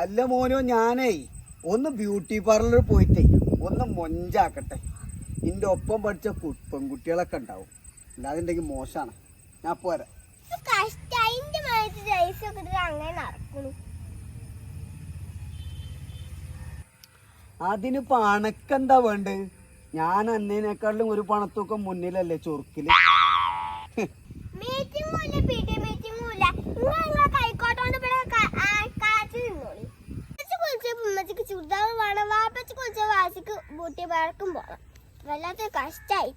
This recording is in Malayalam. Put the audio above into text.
അല്ല മോനോ ഞാനേ ഒന്ന് ബ്യൂട്ടി പാർലറിൽ പോയിട്ടേ ഒന്ന് മൊഞ്ചാക്കട്ടെ. നിന്റെ ഒപ്പം പഠിച്ച പെൺകുട്ടികളൊക്കെ ഉണ്ടാവും. അല്ലാതെ മോശമാണ് ഞാൻ പോരാ. അതിന് പണക്കെന്താ വേണ്ടത്? ഞാൻ അന്നേനേക്കാളും ഒരു പണത്തൊക്കെ മുന്നിലല്ലേ ചൊറുക്കിൽ. മീറ്റിംഗും വാപ്പച്ചി കുളിച്ച വാസിക്ക് ബൂട്ടി പറക്കും പോകാം വല്ലാത്ത കഷ്ടായി.